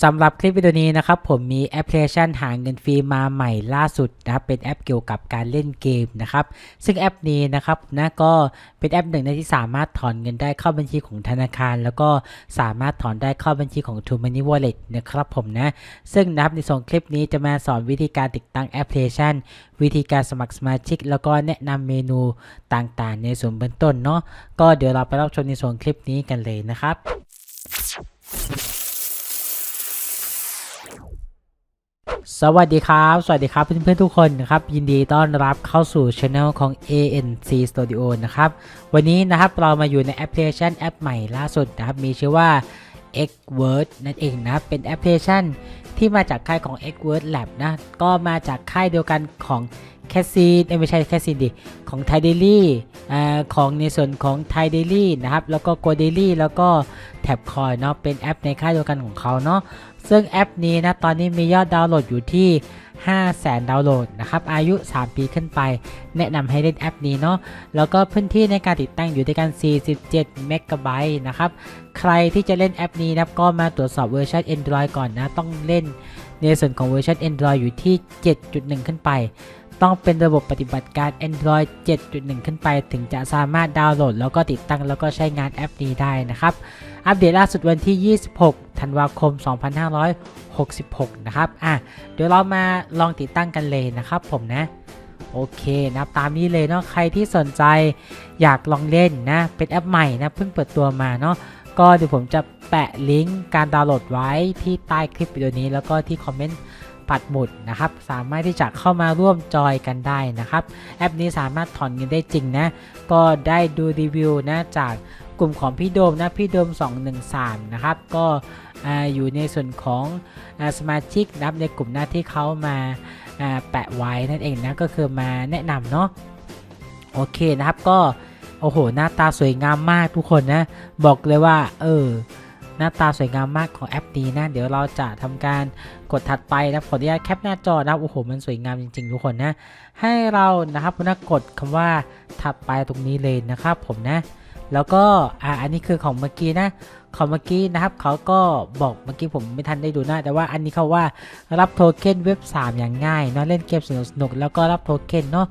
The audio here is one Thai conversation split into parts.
สำหรับคลิปวิดีโอนี้นะครับผมมีแอปพลิเคชันหาเงินฟรีมาใหม่ล่าสุดนะครับเป็นแอปเกี่ยวกับการเล่นเกมนะครับซึ่งแอปนี้นะครับนะก็เป็นแอปหนึ่งนที่สามารถถอนเงินได้เข้าบัญชีของธนาคาร แล้วก็สามารถถอนได้เข้าบัญชีของ True Money Wallet นะครับผมนะซึ่งนะครับในส่วนคลิปนี้จะมาสอนวิธีการติดตั้งแอปพลิเคชัน วิธีการสมัครสมาชิก แล้วก็แนะนำเมนูต่างๆ ในส่วนเบื้องต้นเนาะก็เดี๋ยวเราไปรับชมในส่วนคลิปนี้กันเลยนะครับ สวัสดีครับ สวัสดีครับเพื่อนๆทุกคนนะครับ ยินดีต้อนรับเข้าสู่ช anel ของ ANC Studio นะครับ วันนี้นะครับเรามาอยู่ในแอปพลิเคชันแอปใหม่ล่าสุดนะครับ มีชื่อว่า X Word นั่นเองนะเป็นแอปพลิเคชันที่มาจากค่ายของ X Word Lab นะ ก็มาจากค่ายเดียวกันของแคสซีนไม่ใช่แคสซีนดิ ของไทเดลี่ของในส่วนของไทเดลี่นะครับ แล้วก็โกเดลี่แล้วก็แท็บคอยเนาะเป็นแอปในค่ายเดียวกันของเขาเนาะ ซึ่งแอปนี้นะตอนนี้มียอดดาวน์โหลดอยู่ที่ 5 0 0แสนดาวน์โหลดนะครับอายุ 3 ปีขึ้นไป แนะนำให้เล่นแอปนี้เนาะแล้วก็พื้นที่ในการติดตั้งอยู่ด้วยกัน 47 เมกะไบต์นะครับ ใครที่จะเล่นแอปนี้นะก็มาตรวจสอบเวอร์ชัน Android ก่อนนะ ต้องเล่นในส่วนของเวอร์ชัน Android อยู่ที่ 7.1 ขึ้นไป ต้องเป็นระบบปฏิบัติการ Android 7.1 ขึ้นไป ถึงจะสามารถดาวน์โหลด แล้วก็ติดตั้งแล้วก็ใช้งานแอปนี้ได้นะครับ อัปเดตล่าสุดวันที่ 26 ธันวาคม 2566 นะครับ อะ เดี๋ยวเรามาลองติดตั้งกันเลยนะครับผมนะ โอเคนะตามนี้เลยเนาะ ใครที่สนใจอยากลองเล่นนะ เป็นแอปใหม่นะ เพิ่งเปิดตัวมาเนาะ ก็เดี๋ยวผมจะแปะลิงก์การดาวน์โหลดไว้ที่ใต้คลิปวิดีโอนี้ แล้วก็ที่คอมเมนต์ปัดหมุดนะครับ สามารถที่จะเข้ามาร่วมจอยกันได้นะครับ แอปนี้สามารถถอนเงินได้จริงนะ ก็ได้ดูรีวิวนะจาก ลุ่มของพี่โดมนะพี่โดม 213 นะครับ ก็ออยู่ในส่วนของอสมาชิกนะครับในกลุ่มหน้าที่เขามาาแปะไว้นั่นเองนะก็คือมาแนะนำเนาะโอเคนะครับก็โอ้โหหน้าตาสวยงามมากทุกคนนะบอกเลยว่าเออหน้าตาสวยงามมากของแอปนี้นะเดี๋ยวเราจะทำการกดถัดไปนะขออนุญาตแคปหน้าจอนะโอ้โหมันสวยงามจริง ๆ ทุกคนนะให้เรานะครับนะกดคำว่าถัดไปตรงนี้เลยนะครับผมนะ แล้วก็อ่าอันนี้คือของเมื่อกี้นะของเมื่อกี้นะครับเขาก็บอกเมื่อกี้ผมไม่ทันได้ดูหน้าแต่ว่าอันนี้เขาว่ารับโทเค็นเว็บ 3 อย่างง่ายเนาะเล่นเกมสนุกๆแล้วก็รับโทเค็นเนาะ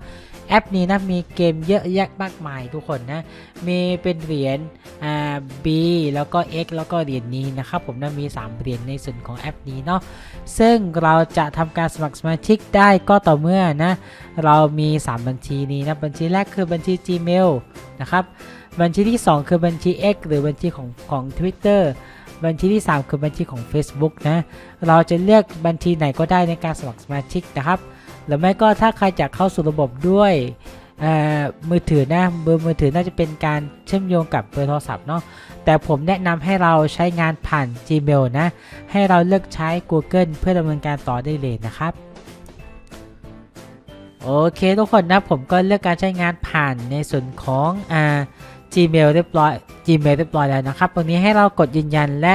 แอปนี้นะมีเกมเยอะแยะมากมายทุกคนนะมีเป็นเหรียญอ่า B แล้วก็ X แล้วก็เหรียญนี้นะครับผมนะมี 3 เหรียญในส่วนของแอปนี้เนาะซึ่งเราจะทำการสมัครสมาชิกได้ก็ต่อเมื่อนะเรามี 3 บัญชีนี้นะบัญชีแรกคือบัญชี Gmail นะครับ บัญชีที่ 2 คือบัญชี X หรือบัญชีของของ Twitter บัญชีที่ 3 คือบัญชีของ Facebook นะ เราจะเลือกบัญชีไหนก็ได้ในการสมัครสมาชิกนะครับ หรือไม่ก็ถ้าใครจะเข้าสู่ระบบด้วยมือถือนะเบอร์มือถือน่าจะเป็นการเชื่อมโยงกับเบอร์โทรศัพท์เนาะแต่ผมแนะนำให้เราใช้งานผ่าน Gmail นะ ให้เราเลือกใช้ Google เพื่อดำเนินการต่อได้เลยนะครับโอเคทุกคนนะผมก็เลือกการใช้งานผ่านในส่วนของอ่า Gmail เรียบร้อย Gmail เรียบร้อยแล้วนะครับ ตรงนี้ให้เรากดยืนยันและ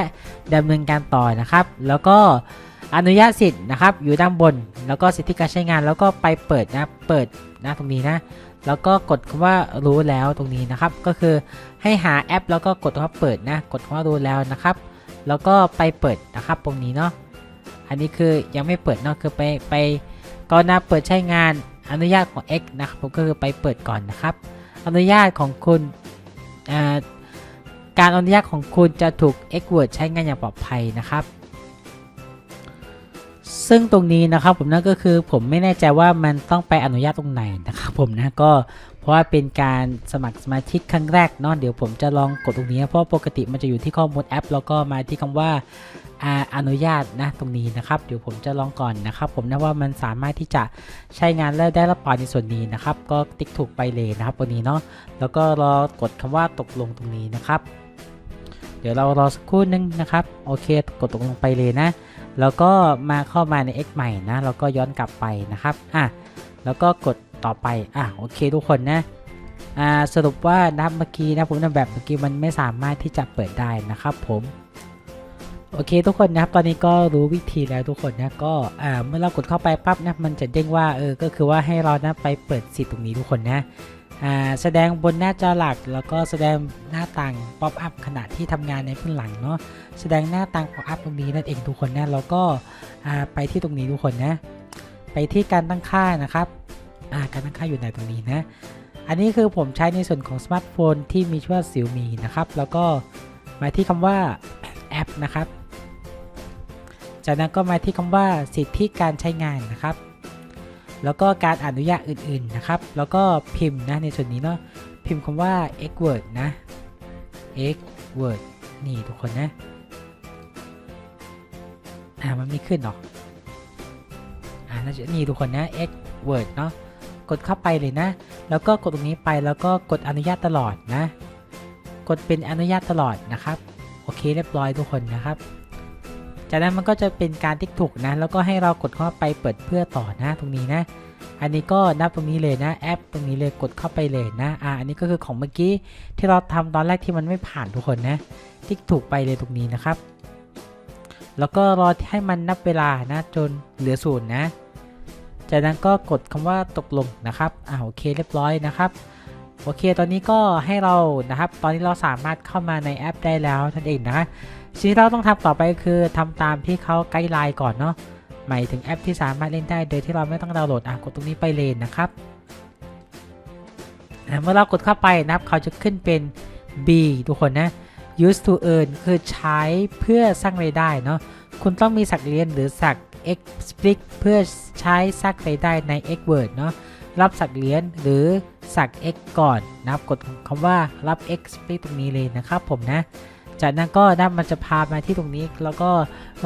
ดำเนินการต่อนะครับ แล้วก็อนุญาตสิทธิ์นะครับ อยู่ด้านบน แล้วก็สิทธิการใช้งานแล้วก็ไปเปิดนะ เปิดนะตรงนี้นะ แล้วก็กดคำว่ารู้แล้วตรงนี้นะครับ ก็คือให้หาแอป แล้วก็กดคำว่าเปิดนะ กดคำว่ารู้แล้วนะครับ แล้วก็ไปเปิดนะครับตรงนี้เนาะ อันนี้คือยังไม่เปิดเนาะ คือไปไปก็นนะเปิดใช้งานอนุญาตของ X นะครับ ผมก็คือไปเปิดก่อนนะครับ อนุญาตของคุณ การอนุญาตของคุณจะถูก X Word ใช้งานอย่างปลอดภัยนะครับ ซึ่งตรงนี้นะครับผมนั่นก็คือผมไม่แน่ใจว่ามันต้องไปอนุญาตตรงไหนนะครับผมนะก็ ราะว่าเป็นการสมัครสมาชิกครั้งแรกเนาะเดี๋ยวผมจะลองกดตรงนี้ เพราะปกติมันจะอยู่ที่ข้อมูลแอป แล้วก็มาที่คำว่าอ่าอนุญาตนะตรงนี้นะครับ เดี๋ยวผมจะลองก่อนนะครับ ผมนะว่ามันสามารถที่จะใช้งานและได้รับปอในส่วนนี้นะครับ ก็ติ๊กถูกไปเลยนะครับตรงนี้เนาะแล้วก็รอกดคำว่าตกลงตรงนี้นะครับ เดี๋ยวเรารอสักครู่นึงนะครับโอเค กดตกลงไปเลยนะ แล้วก็มาเข้ามาใน X ใหม่นะแล้วก็ย้อนกลับไปนะครับอะแล้วก็กด ต่อไป อะโอเคทุกคนนะ อ่าสรุปว่านะครับเมื่อกี้นะผมทำแบบเมื่อกี้มันไม่สามารถที่จะเปิดได้นะครับผมโอเคทุกคนนะครับตอนนี้ก็รู้วิธีแล้วทุกคนนะก็อ่าเมื่อเรากดเข้าไปปั๊บนะมันจะเด้งว่าเออก็คือว่าให้เรานะไปเปิดสิทธิ์ตรงนี้ทุกคนนะอ่าแสดงบนหน้าจอหลัก แล้วก็แสดงหน้าต่างป๊อปอัพขณะที่ทำงานในเบื้องหลังเนาะแสดงหน้าต่างป๊อปอัพตรงนี้นั่นเองทุกคนนะแล้วก็อ่าไปที่ตรงนี้ทุกคนนะไปที่การตั้งค่านะครับ อ่าการตั้งค่าอยู่ในตรงนี้นะ อันนี้คือผมใช้ในส่วนของสมาร์ทโฟนที่มีชื่อว่า Xiaomi นะครับ แล้วก็มาที่คำว่าแอปนะครับ จากนั้นก็มาที่คำว่าสิทธิการใช้งานนะครับ แล้วก็การอนุญาตอื่นๆนะครับ แล้วก็พิมพ์นะในส่วนนี้เนาะ พิมพ์คำว่า x word นะ x word นี่ทุกคนนะ อ่ามันไม่ขึ้นหรอก อ่าน่าจะนี่ทุกคนนะ x word เนาะ กดเข้าไปเลยนะ แล้วก็กดตรงนี้ไปแล้วก็กดอนุญาตตลอดนะ กดเป็นอนุญาตตลอดนะครับ โอเคเรียบร้อยทุกคนนะครับ จากนั้นมันก็จะเป็นการติ๊กถูกนะ แล้วก็ให้เรากดเข้าไปเปิดเพื่อต่อนะตรงนี้นะ อันนี้ก็นับตรงนี้เลยนะ แอปตรงนี้เลยกดเข้าไปเลยนะ อ่า อันนี้ก็คือของเมื่อกี้ที่เราทำตอนแรกที่มันไม่ผ่านทุกคนนะ ติ๊กถูกไปเลยตรงนี้นะครับ แล้วก็รอให้มันนับเวลานะจนเหลือศูนย์นะ จากนั้นก็กดคำว่าตกลงนะครับอ่าโอเคเรียบร้อยนะครับโอเค ตอนนี้ก็ให้เรานะครับ ตอนนี้เราสามารถเข้ามาในแอปได้แล้วนั่นเองนะสิ่งที่เราต้องทำต่อไปคือทำตามที่เขาไกด์ไลน์ก่อนเนาะหมายถึงแอปที่สามารถเล่นได้โดยที่เราไม่ต้องดาวน์โหลดอะกดตรงนี้ไปเลยนะครับอะเมื่อเรากดเข้าไปนะครับเขาจะขึ้นเป็น B ทุกคนนะ use to earn คือใช้เพื่อสร้างรายได้เนาะคุณต้องมีสักเรียนหรือสัก explic เพื่อใช้สร้างรายได้ใน x word เนาะรับสักเหรียญหรือสัก x ก่อนนะครับกดคำว่ารับ x ไปตรงนี้เลยนะครับผมนะ จากนั้นก็นะมันจะพามาที่ตรงนี้แล้วก็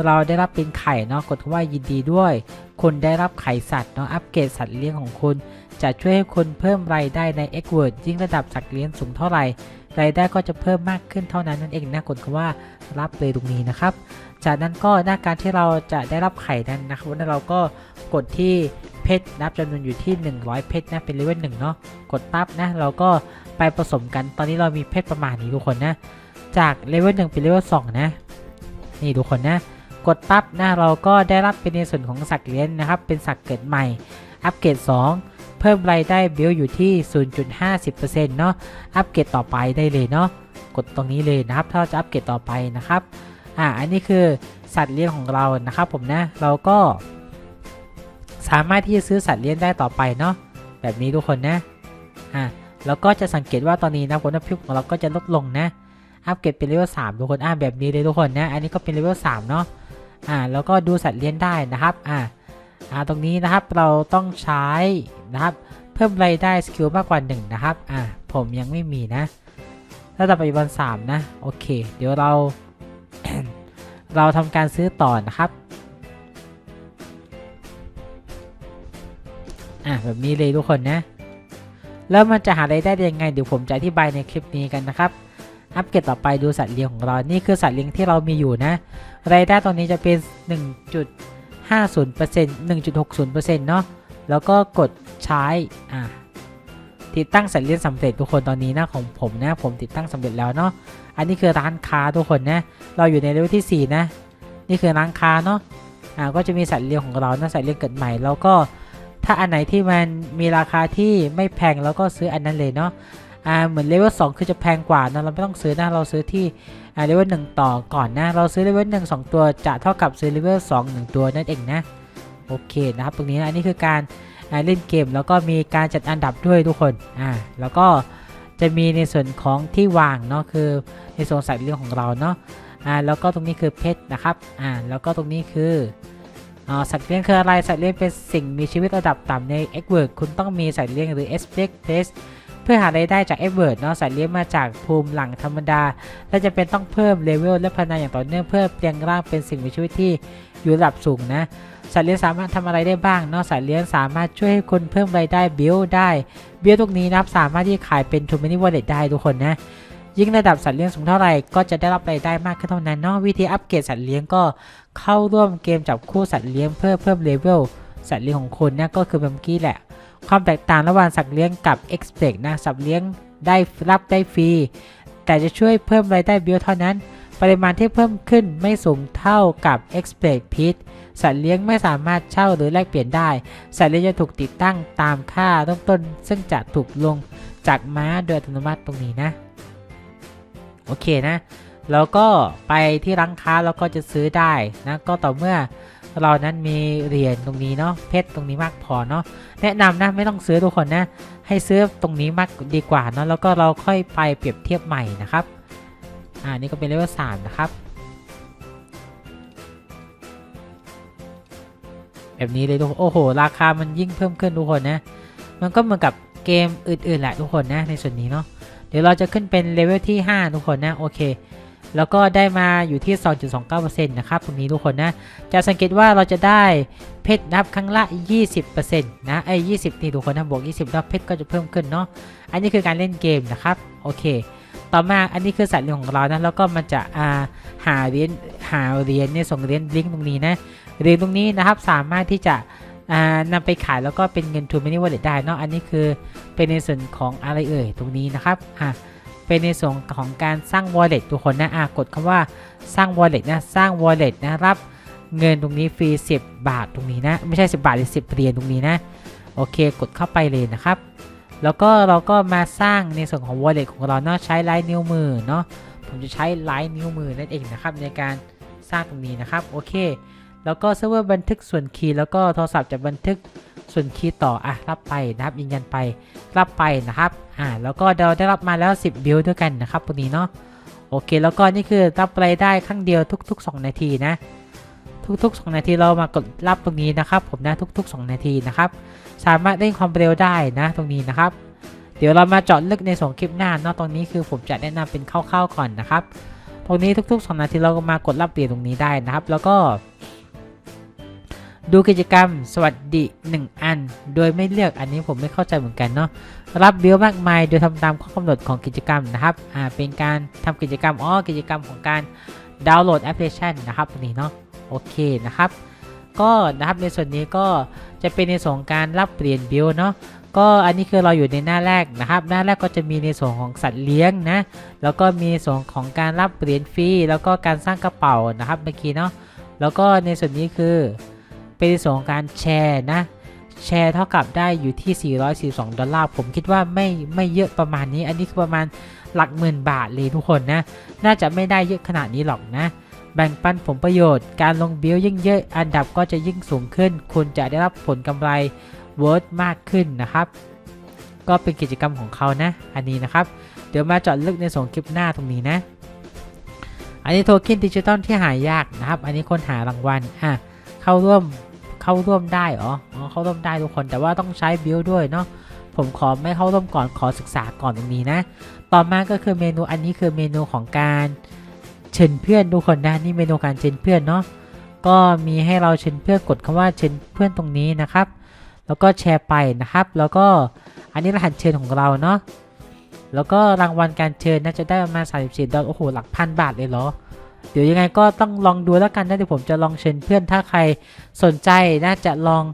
เราได้รับเป็นไข่เนาะกดคำว่ายินดีด้วย คุณได้รับไข่สัตว์เนาะอัปเกรดสัตว์เลี้ยงของคุณ จะช่วยให้คุณเพิ่มรายได้ใน x word ยิ่งระดับสัตว์เลี้ยงสูงเท่าไหร่ รายได้ก็จะเพิ่มมากขึ้นเท่านั้นนั่นเองนะกดคำว่ารับเลยตรงนี้นะครับ จากนั้นก็หน้าการที่เราจะได้รับไข่นั้นนะครับวันนั้นเราก็กดที่เพชรนับจำนวนอยู่ที่ 100 เพชรนะเป็นเลเวลหนึ่งเนาะกดปั๊บนะเราก็ไปผสมกันตอนนี้เรามีเพชรประมาณนี้ทุกคนนะจากเลเวลหนึ่งเป็นเลเวลสองนะนี่ทุกคนนะกดปั๊บนะเราก็ได้รับเป็นในส่วนของสัตว์เลี้ยงนะครับเป็นสัตว์เกิดใหม่อัปเกรด2 เพิ่มรายได้เบลอยู่ที่ 0.50%เนาะ อัปเกรดต่อไปได้เลยเนาะ กดตรงนี้เลยนะครับ ถ้าเราจะอัปเกรดต่อไปนะครับ อ่า อันนี้คือสัตว์เลี้ยงของเรานะครับผมนะ เราก็ สามารถที่จะซื้อสัตว์เลี้ยงได้ต่อไปเนาะ แบบนี้ทุกคนนะ อ่าแล้วก็จะสังเกตว่าตอนนี้นะผลลัพธ์ของเราก็จะลดลงนะ อัปเกรดเป็นเลเวล3ทุกคน อ่า แบบนี้เลยทุกคนนะ อันนี้ก็เป็นเลเวล3เนาะ อ่า แล้วก็ดูสัตว์เลี้ยงได้นะครับ อ่าอ่าตรงนี้นะครับเราต้องใช้ นะครับ เพิ่มรายได้สกิลมากกว่า 1 นะครับ อ่าผมยังไม่มีนะระดับปัจจุบัน3นะ โอเค เดี๋ยวเรา เราทำการซื้อต่อนะครับอ่าแบบนี้เลยทุกคนนะ แล้วมันจะหารายได้ยังไง เดี๋ยวผมจะอธิบายในคลิปนี้กันนะครับ อัปเกรดต่อไปดูสัตว์เลี้ยงของเรา นี่คือสัตว์เลี้ยงที่เรามีอยู่นะ รายได้ตรงนี้จะเป็น 1.50% 1.60%เนาะ แล้วก็กด ใช้อ่าติดตั้งเสัตว์เลี้ยงสำเร็จทุกคนตอนนี้นะของผมนะผมติดตั้งสำเร็จแล้วเนาะอันนี้คือร้านค้าทุกคนนะเราอยู่ในเลเวลที่ 4 นะ นี่คือร้านค้าเนาะอ่าก็จะมีสัตว์เลี้ยงของเรานะสัตว์เลี้ยงเกิดใหม่แล้วก็ถ้าอันไหนที่มันมีราคาที่ไม่แพงแล้วก็ซื้ออันนั้นเลยเนาะอ่าเหมือนเลเวล2คือจะแพงกว่านะเราไม่ต้องซื้อนะเราซื้อที่อ่าเลเวล1ต่อก่อนนะเราซื้อเลเวล1 2ตัวจะเท่ากับซื้อเลเวล2 1ตัวนั่นเองนะโอเคนะครับตรงนี้นะอันนี้คือการ เล่นเกม แล้วก็มีการจัดอันดับด้วยทุกคนอ่าแล้วก็จะมีในส่วนของที่วางเนาะคือในส่วนสัตว์เลี้ยงของเราเนาะอ่าแล้วก็ตรงนี้คือเพชรนะครับอ่าแล้วก็ตรงนี้คืออ่าสัตว์เลี้ยงคืออะไรสัตว์เลี้ยงเป็นสิ่งมีชีวิตระดับต่ำใน x w o r d คุณต้องมีสัตว์เลี้ยงหรือ s p e c t e s เพื่อหารายได้จาก f w o r d เนาะสัตว์เลี้ยงมาจากภูมิหลังธรรมดา และจะเป็นต้องเพิ่มเลเวลและพัฒนาอย่างต่อเนื่องเพื่อเปลี่ยนร่างเป็นสิ่งมีชีวิตที่อยู่ระดับสูงนะ สัตว์เลี้ยงสามารถทำอะไรได้บ้างนาะสัตว์เลี้ยงสามารถช่วยให้คุณเพิ่มรายได้บิลได้บิลตรงนี้นะครับสามารถที่ขายเป็นทูมินิวอลเล็ตได้ทุกคนนะยิ่งระดับสัตว์เลี้ยงสูงเท่าไหร่ก็จะได้รับรายได้มากขึ้นเท่านั้นเนาะวิธีอัปเกรดสัตว์เลี้ยงก็เข้าร่วมเกมจับคู่สัตว์เลี้ยงเพื่อเพิ่มเลเวลสัตว์เลี้ยงของคุณนะก็คือแบบเมื่อกี้แหละ ความแตกต่างระหว่างสัตว์เลี้ยงกับ expect นะสัตว์เลี้ยงได้รับได้ฟรีแต่จะช่วยเพิ่มรายได้บิลเท่านั้น ปริมาณที่เพิ่มขึ้นไม่สูงเท่ากับ expect p i t สัตว์เลี้ยงไม่สามารถเช่าหรือแลกเปลี่ยนได้ สัตว์เลี้ยงจะถูกติดตั้งตามค่าเริ่มต้น ซึ่งจะถูกลงจากม้าโดยอัตโนมัติตรงนี้นะ โอเคนะ แล้วก็ไปที่ร้านค้าแล้วก็จะซื้อได้นะ ก็ต่อเมื่อเรานั้นมีเหรียญตรงนี้เนาะ เพชรตรงนี้มากพอเนาะ แนะนำนะไม่ต้องซื้อทุกคนนะ ให้ซื้อตรงนี้มากดีกว่าเนาะ แล้วก็เราค่อยไปเปรียบเทียบใหม่นะครับ อ่านี่ก็เป็นเลเวลสามนะครับ แบบนี้เลยทุกคนโอ้โห ราคามันยิ่งเพิ่มขึ้นทุกคนนะ มันก็เหมือนกับเกมอื่นๆแหละทุกคนนะในส่วนนี้เนาะเดี๋ยวเราจะขึ้นเป็นเลเวลที่ 5 ทุกคนนะโอเคแล้วก็ได้มาอยู่ที่ 2.29%นะครับตรงนี้ทุกคนนะ จะสังเกตว่าเราจะได้เพชรนับครั้งละ 20%นะไอ้20นี่ทุกคนนะบวก 20แล้วเพชรก็จะเพิ่มขึ้นเนาะ อันนี้คือการเล่นเกมนะครับ โอเค ต่อมาอันนี้คือสัตว์เลี้ยงของเรานะ แล้วก็มันจะอ่าหาเหรียญหาเหรียญเนี่ยส่งเหรียญลิงก์ตรงนี้นะ เหรียญตรงนี้นะครับสามารถที่จะอ่านำไปขายแล้วก็เป็นเงินทุนม่ได้วอลเล็ตได้เนาะอันนี้คือเป็นในส่วนของอะไรเอ่ยตรงนี้นะครับอ่าเป็นในส่วนของการสร้าง wallet ทุกคนนะอะกดคำว่าสร้าง wallet นะสร้าง wallet นะรับเงินตรงนี้ฟรี10 บาทตรงนี้นะ ไม่ใช่ 10 บาทหรือ10เหรียญตรงนี้นะ โอเคกดเข้าไปเลยนะครับ แล้วก็เราก็มาสร้างในส่วนของ wallet ของเราเนาะใช้ลายนิ้วมือเนาะผมจะใช้ลายนิ้วมือนั่นเองนะครับในการสร้างตรงนี้นะครับโอเค แล้วก็เซิร์ฟเวอร์บันทึกส่วนคีย์แล้วก็โทรศัพท์จะบันทึกส่วนคีย์ต่ออะรับไปนะครับยืนยันไปรับไปนะครับอ่าแล้วก็เราได้รับมาแล้ว 10 บิลด้วยกันนะครับตรงนี้เนาะโอเคแล้วก็นี่คือรับรายได้ครั้งเดียวทุก ๆ 2 นาทีนะ ทุกๆ 2 นาทีเรามากดรับตรงนี้นะครับผมนะทุก ๆ 2 นาทีนะครับ สามารถเล่นความเร็วได้นะตรงนี้นะครับ เดี๋ยวเรามาเจาะลึกในส่วนคลิปหน้าเนาะตรงนี้คือผมจะแนะนำเป็นคร่าวๆก่อนนะครับ ตรงนี้ทุก ๆ 2 นาทีเราก็มากดรับเหรียญตรงนี้ได้นะครับ แล้วก็ ดูกิจกรรมสวัสดี 1 อัน โดยไม่เลือกอันนี้ผมไม่เข้าใจเหมือนกันเนาะรับบิลมากมายโดยทำตามข้อกำหนดของกิจกรรมนะครับอ่าเป็นการทำกิจกรรมอ๋อกิจกรรมของการดาวน์โหลดแอปพลิเคชันนะครับนี้เนาะโอเคนะครับก็นะครับในส่วนนี้ก็จะเป็นในส่วนของการรับเปลี่ยนบิลเนาะก็อันนี้คือเราอยู่ในหน้าแรกนะครับ หน้าแรกก็จะมีในส่วนของสัตว์เลี้ยงนะแล้วก็มีส่วนของการรับเหรียญฟรีแล้วก็การสร้างกระเป๋านะครับเมื่อกี้เนาะแล้วก็ในส่วนนี้คือ เป็นในส่วนของการแชร์นะ แชร์เท่ากับได้อยู่ที่ 442 ดอลลาร์ ผมคิดว่าไม่ไม่เยอะประมาณนี้ อันนี้คือประมาณหลักหมื่นบาทเลยทุกคนนะ น่าจะไม่ได้เยอะขนาดนี้หรอกนะ แบ่งปันผลประโยชน์ การลงบิลยิ่งเยอะอันดับก็จะยิ่งสูงขึ้น คุณจะได้รับผลกำไรเวิร์ดมากขึ้นนะครับ ก็เป็นกิจกรรมของเขานะ อันนี้นะครับ เดี๋ยวมาเจาะลึกในส่วนคลิปหน้าตรงนี้นะ อันนี้โทเค็นดิจิตอลที่หายากนะครับ อันนี้คนหารางวัล อะ เข้าร่วม เข้าร่วมได้เหรออ๋อเข้าร่วมได้ทุกคนแต่ว่าต้องใช้บิลด้วยเนาะผมขอไม่เข้าร่วมก่อนขอศึกษาก่อนตรงนี้นะ ต่อมาก็คือเมนูอันนี้คือเมนูของการเชิญเพื่อนทุกคนนะนี่เมนูการเชิญเพื่อนเนาะก็มีให้เราเชิญเพื่อนกดคำว่าเชิญเพื่อนตรงนี้นะครับ แล้วก็แชร์ไปนะครับ แล้วก็อันนี้รหัสเชิญของเราเนาะแล้วก็รางวัลการเชิญน่าจะได้ประมาณ34ดอลล์โอ้โหหลักพันบาทเลยเหรอ เดี๋ยวยังไงก็ต้องลองดูแล้วกันนะเดี๋ยวผมจะลองเชิญเพื่อนถ้าใครสนใจน่าจะลอง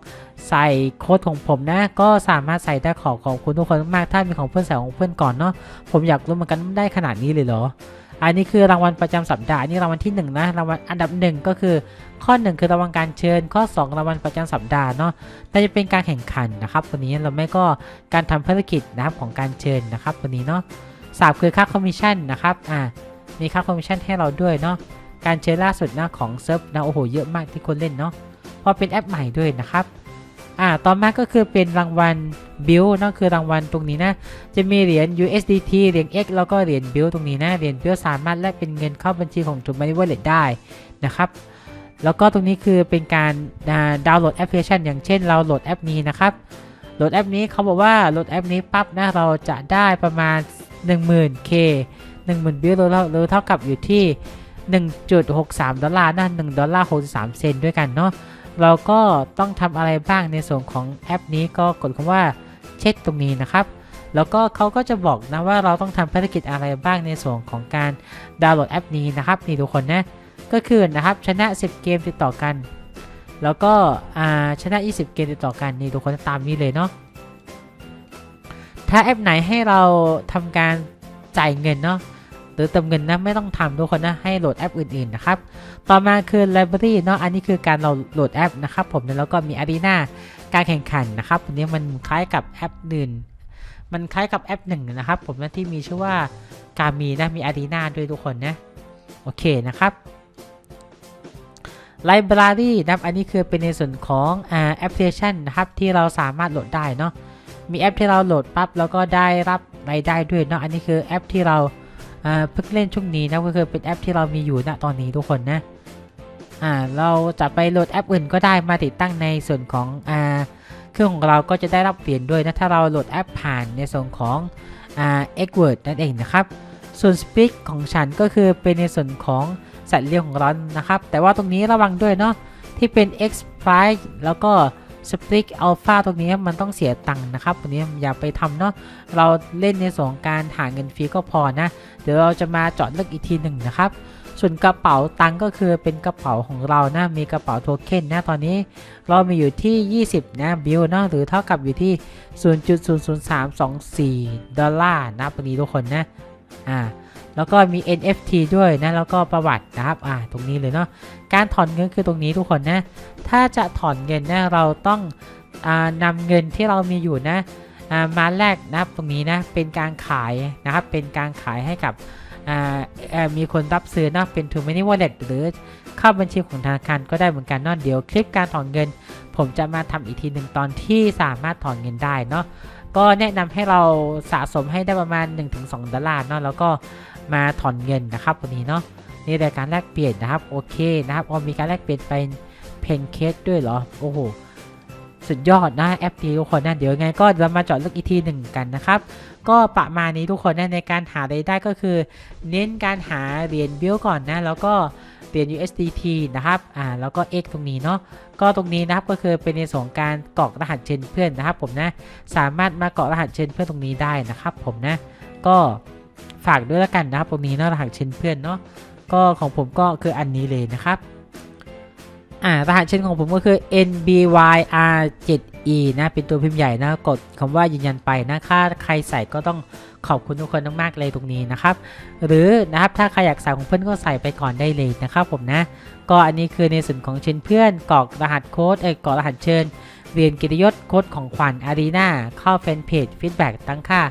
ใส่โค้ดของผมนะ ก็สามารถใส่ได้ขอขอบคุณทุกคนมากๆถ้ามีของเพื่อนใส่ของเพื่อนก่อนเนาะผมอยากรู้เหมือนกันได้ขนาดนี้เลยเหรอ อันนี้คือรางวัลประจำสัปดาห์อันนี่รางวัลที่หนึ่งนะรางวัลอันดับหนึ่งก็คือ ข้อหนึ่งคือรางวัลการเชิญ ข้อสองรางวัลประจำสัปดาห์เนาะน่าจะเป็นการแข่งขันนะครับตัวนี้เราไม่ก็การทำภารกิจนะครับของการเชิญนะครับตัวนี้เนาะสามคือค่าคอมมิชชั่นนะครับอ่า มีค่าคอมมิชชั่นให้เราด้วยเนาะการเชิญล่าสุดนะของเซิร์ฟนะโอ้โหเยอะมากที่คนเล่นเนาะเพราะเป็นแอปใหม่ด้วยนะครับอ่าต่อมาก็คือเป็นรางวัลบิลนั่นคือรางวัลตรงนี้นะ จะมีเหรียญ USDT เหรียญ X แล้วก็เหรียญบิลตรงนี้นะ เหรียญบิลสามารถแลกเป็นเงินเข้าบัญชีของ t r u e Money Wallet ได้นะครับ แล้วก็ตรงนี้คือเป็นการดาวน์โหลดแอปพลิเคชัน อย่างเช่นเราโหลดแอปนี้นะครับ โหลดแอปนี้เขาบอกว่าโหลดแอปนี้ปั๊บนะเราจะได้ประมาณ 10,000K 10,000บิลหรือเท่ากับอยู่ที่ 1.63 ดอลลาร์นะ1ดอลลาร์63 เซนด้วยกันเนาะเราก็ต้องทำอะไรบ้างในส่วนของแอปนี้ก็กดคำว่าเช็คตรงนี้นะครับ แล้วก็เขาก็จะบอกนะว่าเราต้องทำภารกิจอะไรบ้างในส่วนของการดาวน์โหลดแอปนี้นะครับนี่ทุกคนนะก็คือนะครับชนะ 10 เกมติดต่อกัน แล้วก็ชนะ 20 เกมติดต่อกันนี่ทุกคนตามนี้เลยเนาะถ้าแอปไหนให้เราทำการจ่ายเงินเนาะ หรือเติมเงินนะไม่ต้องทำทุกคนนะให้โหลดแอปอื่นๆนะครับต่อมาคือ Library เนาะอันนี้คือการเราโหลดแอปนะครับผมแล้วก็มี Arena การแข่งขันนะครับอันนี้มันคล้ายกับแอปอื่นมันคล้ายกับแอปหนึ่งนะครับผมนะที่มีชื่อว่าการมีนะมีอารีนาด้วยทุกคนนะโอเคนะครับ Library นะครับอันนี้คือเป็นในส่วนของแอปพลิเคชันนะครับที่เราสามารถโหลดได้เนาะมีแอปที่เราโหลดปั๊บแล้วก็ได้รับรายได้ด้วยเนาะอันนี้คือแอปที่เรา อ่าเพิ่งเล่นช่วงนี้นะก็คือเป็นแอปที่เรามีอยู่ณตอนนี้ทุกคนนะอ่าเราจะไปโหลดแอปอื่นก็ได้มาติดตั้งในส่วนของอ่าเครื่องของเราก็จะได้รับเปลี่ยนด้วยนะถ้าเราโหลดแอปผ่านในส่วนของอ่า e g w o r d นั่นเองนะครับส่วน Speak ของฉันก็คือเป็นในส่วนของสัตว์เลี้ยงของเรานะครับแต่ว่าตรงนี้ระวังด้วยเนาะที่เป็น X Price แล้วก็ Speak Alpha ตรงนี้มันต้องเสียตังค์นะครับตรงนี้อย่าไปทำเนาะเราเล่นในส่วนของการหาเงินฟรีก็พอนะ เดี๋ยวเราจะมาเจาะลึกอีกทีหนึ่งนะครับ ส่วนกระเป๋าตังค์ก็คือเป็นกระเป๋าของเรานะ มีกระเป๋าโทเค็นนะตอนนี้ เรามีอยู่ที่ 20 นะบิลเนาะหรือเท่ากับอยู่ที่ 0.00324 ดอลลาร์นะตรงนี้ทุกคนนะอ่า แล้วก็มี NFT ด้วยนะ แล้วก็ประวัตินะครับอ่าตรงนี้เลยเนาะ การถอนเงินคือตรงนี้ทุกคนนะ ถ้าจะถอนเงินนะ เราต้องอ่านำเงินที่เรามีอยู่นะอ่ามาแลกนะครับตรงนี้นะ เป็นการขายนะครับ เป็นการขายให้กับอ่ามีคนรับซื้อนะเป็น t o Many Wallet หรือเข้าบัญชีของธนาคารก็ได้เหมือนกันนาะเดี๋ยว คลิปการถอนเงิน ผมจะมาทำอีกทีหนึ่งตอนที่สามารถถอนเงินได้เนาะก็แนะนำให้เราสะสมให้ได้ประมาณ 1-2 ดอลลาร์เนาะแล้วก็ มาถอนเงินนะครับวันนี้เนาะนี่รายการแลกเปลี่ยนนะครับโอเคนะครับออมีการแลกเปลี่ยนเป็นเพนเคสด้วยเหรอโอ้โหสุดยอดนะแอปนี้ทุกคนนะเดี๋ยวยังไงก็เรามาเจาะลึกอีกทีหนึ่งกันนะครับ ก็ประมาณนี้ทุกคนนะในการหารายได้ก็คือ เน้นการหาเหรียญบิลก่อนนะแล้วก็เหรียญ USDT นะครับอ่าแล้วก็ X ตรงนี้เนาะก็ตรงนี้นะครับก็คือเป็นในส่วนการกรอกรหัสเชิญเพื่อนนะครับผมนะสามารถมากรอกรหัสเชิญเพื่อนตรงนี้ได้นะครับผมนะก็ ฝากด้วยแล้วกันนะครับตรงนี้เนาะรหัสเชิญเพื่อนเนาะก็ของผมก็คืออันนี้เลยนะครับอ่ารหัสเช่นของผมก็คือ NBYR7E นะเป็นตัวพิมพ์ใหญ่นะกดคำว่ายืนยันไปนะถ้าใครใส่ก็ต้องขอบคุณทุกคนมากๆเลยตรงนี้นะครับ หรือนะครับถ้าใครอยากใส่ของเพื่อนก็ใส่ไปก่อนได้เลยนะครับผมนะ ก็อันนี้คือในส่วนของเชิญเพื่อนกรอกรหัสโค้ดเอ้ยกรอกรหัสเชิญเรียนกิตยศโค้ดของขวัญอารีนาเข้าแฟนเพจฟีดแบ็กตั้งค่า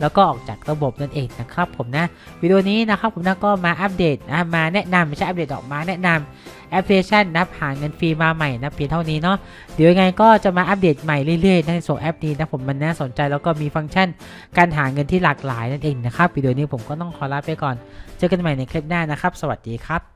แล้วก็ออกจากระบบนั่นเองนะครับผมนะวิดีโอนี้นะครับผมนะก็มาอัปเดตนะมาแนะนำไม่ใช่อัปเดตออกมาแนะนำแอปพลิเคชันนะหาเงินฟรีมาใหม่นะเพียงเท่านี้เนาะเดี๋ยวยังไงก็จะมาอัปเดตใหม่เรื่อยๆในส่วนแอปนี้นะผมมันน่าสนใจแล้วก็มีฟังก์ชันการหาเงินที่หลากหลายนั่นเองนะครับวิดีโอนี้ผมก็ต้องขอลาไปก่อน เจอกันใหม่ในคลิปหน้านะครับ สวัสดีครับ